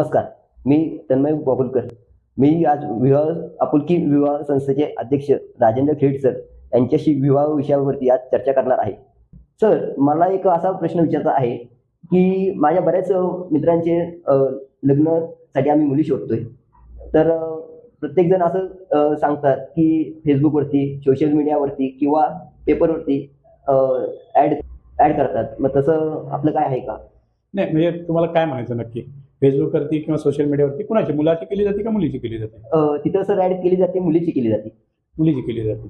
नमस्कार. मी तन्मय बाबुलकर मी आज विवाह आपुलकी विवाह संस्थेचे अध्यक्ष राजेंद्र खेड सर यांच्याशी विवाह विषयावरती आज चर्चा करणार आहे. सर मला एक असा प्रश्न विचारता आहे की माझ्या बऱ्याच मित्रांचे लग्नसाठी लग्नासाठी आम्ही मुली शोधतोय. तर प्रत्येकजण असं सांगतात की फेसबुकवरती सोशल मीडियावरती किंवा पेपरवरती ॲड ॲड करतात. मग तसं आपलं काय आहे का? नाही म्हणजे तुम्हाला काय म्हणायचं नक्की? फेसबुकवरती किंवा सोशल मीडियावरती कुणाची? मुलाची केली जाते का मुलीची केली जाते? तिथं सर ॲड केली जाते मुलीची केली जाते. मुलीची केली जाते.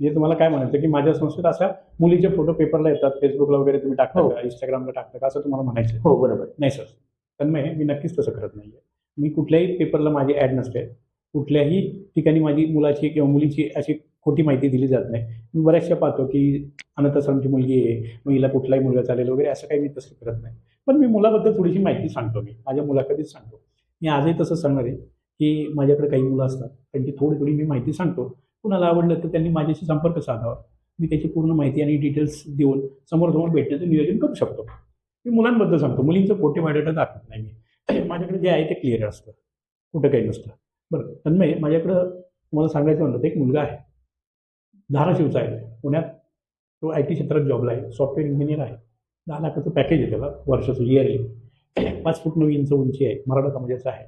म्हणजे तुम्हाला काय म्हणायचं की माझ्या संस्थेत अशा मुलीचे फोटो पेपरला येतात फेसबुकला वगैरे तुम्ही टाकता हो. का इंस्टाग्रामला टाकता का असं तुम्हाला म्हणायचं हो बरोबर. नाही सर. तन्मय मी नक्कीच तसं करत नाहीये. मी कुठल्याही पेपरला माझी ॲड नसते कुठल्याही ठिकाणी माझी मुलाची किंवा मुलीची अशी खोटी माहिती दिली जात नाही. मी बऱ्याचशा पाहतो की अनंत सरची मुलगी आहे मग हिला कुठलाही मुलगा चालेल वगैरे असं काही मी तसं करत नाही. पण मी मुलाबद्दल थोडीशी माहिती सांगतो मी. माझ्या मुलाखतीच सांगतो. मी आजही तसं सांगणार आहे की माझ्याकडे काही मुलं असतात त्यांची थोडी थोडी मी माहिती सांगतो. कुणाला आवडलं तर त्यांनी माझ्याशी संपर्क साधावा. मी त्याची पूर्ण माहिती आणि डिटेल्स देऊन समोरसमोर भेटण्याचं नियोजन करू शकतो. मी मुलांबद्दल सांगतो. मुलींचं खोटे बायोडेटा दाखवत नाही मी. माझ्याकडे जे आहे ते क्लिअर असतं. कुठं काही नसतं. बरं तन्मय माझ्याकडं तुम्हाला सांगायचं म्हणलं तर एक मुलगा आहे. धाराशिवचा आहे. पुण्यात तो आय टी क्षेत्रात जॉबला आहे. सॉफ्टवेअर इंजिनियर आहे. दहा लाखाचं पॅकेज आहे त्याला. वर्षाचं इयरली पाच फूट नऊ इंच उंची आहे. मराठा समाजाचं आहे.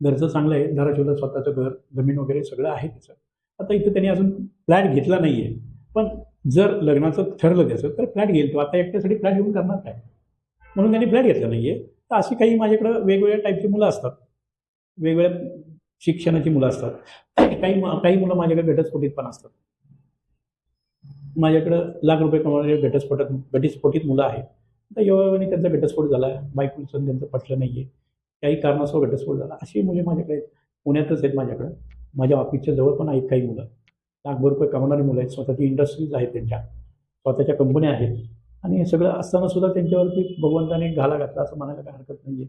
घरचं चांगलं आहे. धाराशिवला स्वतःचं घर जमीन वगैरे सगळं आहे त्याचं. आता इथं त्यांनी अजून फ्लॅट घेतला नाही आहे पण जर लग्नाचं ठरलं त्याचं तर फ्लॅट घेईल तो. आता एकट्यासाठी फ्लॅट घेऊन करणार काय? म्हणून त्यांनी फ्लॅट घेतला नाही आहे तर अशी काही माझ्याकडं वेगवेगळ्या टाईपची मुलं असतात. वेगवेगळ्या शिक्षणाची मुलं असतात. काही मु- काही मुलं माझ्याकडे घटस्फोटीत पण असतात. माझ्याकडं लाख रुपये कमावणारे घटस्फोटात घटस्फोटीत मुलं आहेत. तर योगायोगाने त्यांचा घटस्फोट झाला बायकोचं त्यांचं पटलं नाही आहे काही कारणास्तव घटस्फोट झाला. अशी मुले माझ्याकडे पुण्यातच आहेत माझ्याकडं. माझ्या ऑफिसच्या जवळ पण आहेत काही मुलं. लाखभर रुपये कमावणारी मुलं आहेत. स्वतःची इंडस्ट्रीज आहेत त्यांच्या. स्वतःच्या कंपन्या आहेत. आणि हे सगळं असताना सुद्धा त्यांच्यावरती भगवंताने घाला घातला असं म्हणायला काही हरकत नाही आहे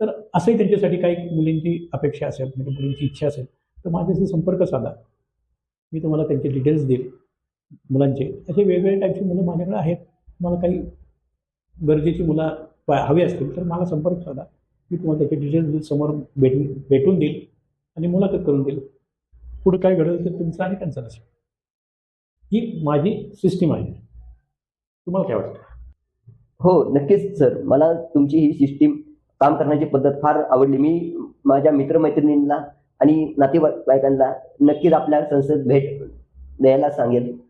तर असंही त्यांच्यासाठी काही मुलींची अपेक्षा असेल म्हणजे मुलींची इच्छा असेल तर माझ्याशी संपर्क साधा. मी तुम्हाला त्यांचे डिटेल्स देईल. मुलांचे. असे वेगवेगळ्या टाईपची मुलं माझ्याकडे आहेत. मला काही गरजेची मुलं पा- हवी असतील तर मला संपर्क साधा. मी तुम्हाला त्याचे डिटेल्स देईल समोर भेट भेटून देईल आणि मुलाखत करून देईल. पुढं काय घडेल तर तुमचं आणि त्यांचं नसेल ही माझी सिस्टीम आहे. तुम्हाला काय वाटतं? हो नक्कीच सर. मला तुमची ही सिस्टीम काम करण्याची पद्धत फार आवडली. मी माझ्या मित्रमैत्रिणींना आणि नातेवाईकांना नक्कीच आपल्या संस्थेत भेट द्यायला सांगेल.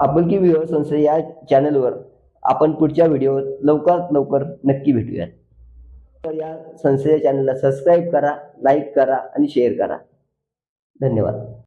आपुलकी विवाह संस्था या चॅनलवर आपण पुढच्या व्हिडिओ लवकरात लवकर नक्की भेटूयात. तर या संस्थेच्या चॅनलला सबस्क्राईब करा लाईक करा आणि शेअर करा. धन्यवाद.